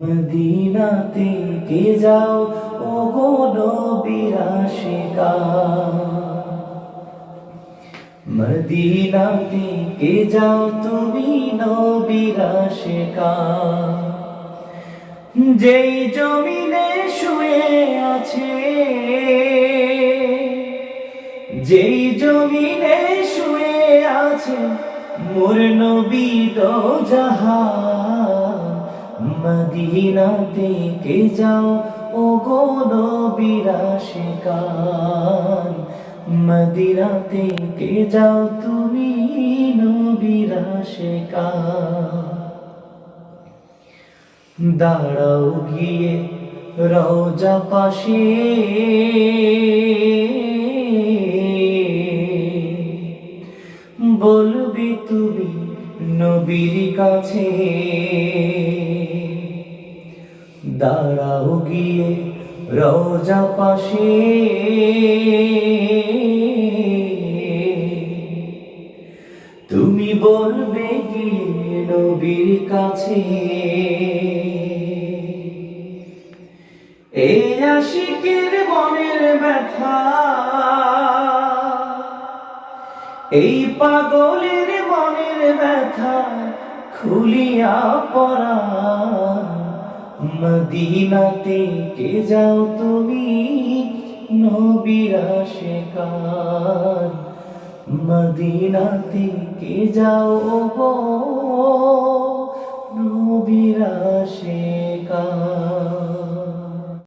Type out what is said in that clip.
মদিনাতে কে যাও? ও গো নবীরা শেখা মদিনাতে কে যাও? তুমি নবীরা শেখা যেই জমিনে শুয়ে আছে, যেই জমিনে শুয়ে আছে, মোর নবী দো জাহান মদিনাতে কে যাও? ও গো নবীরা শেখান মদিনাতে কে যাও? তুমি নবীরা শেখান দাঁড়াও গিয়ে রওজা পাশে। বলবি তুমি নবীর কাছে। দাঁড়াও গিয়ে রওজা পাশে। তুমি বলবে কি নবীর কাছে? এই আশিকের মনের ব্যথা, এই পাগলের মনের ব্যথা খুলিয়া পড়া। মদিনাতে কে যাও তুমি? নবীরা শেখান মদিনাতে কে যাও গো নবীরা